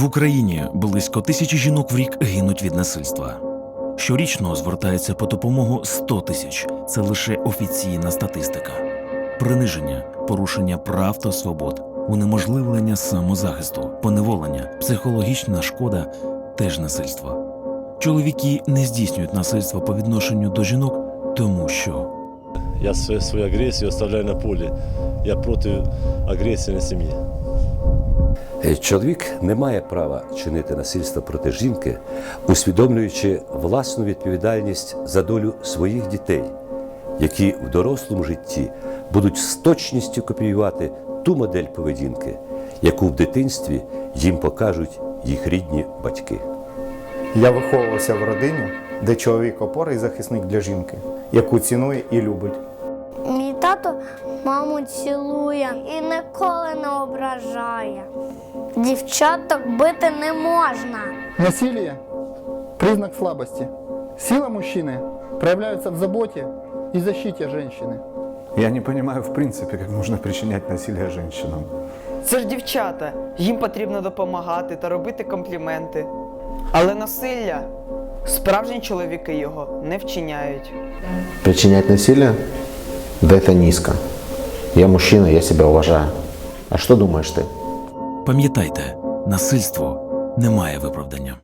В Україні близько тисячі жінок в рік гинуть від насильства. Щорічно звертається по допомогу 100 тисяч. Це лише офіційна статистика. Приниження, порушення прав та свобод, унеможливлення самозахисту, поневолення, психологічна шкода теж насильство. Чоловіки не здійснюють насильство по відношенню до жінок, тому що Я свою, агрессию оставляю на поле. Я против агрессии на семье. Е, Чоловік не має права чинити насильство проти жінки, усвідомлюючи власну відповідальність за долю своїх дітей, які в дорослому житті будуть з точністю копіювати ту модель поведінки, яку в дитинстві їм покажуть їх рідні батьки. Я виховувався в родині, де чоловік опора і захисник для жінки, яку цінує і любить. Тато маму цілує і ніколи не ображає. Дівчаток бити не можна. Насилие – признак слабости. Сила мужчины проявляется в заботе и защите женщины. Я не понимаю, в принципе, как можно причинять насилие женщинам. Це ж дівчата, їм потрібно допомагати та робити компліменти. Але насилля справжні чоловіки його не вчиняють. Причинять насилие? Да это низко. Я мужчина, я себя уважаю. А что думаешь ты? пам'ятайте, насильство не має виправдання.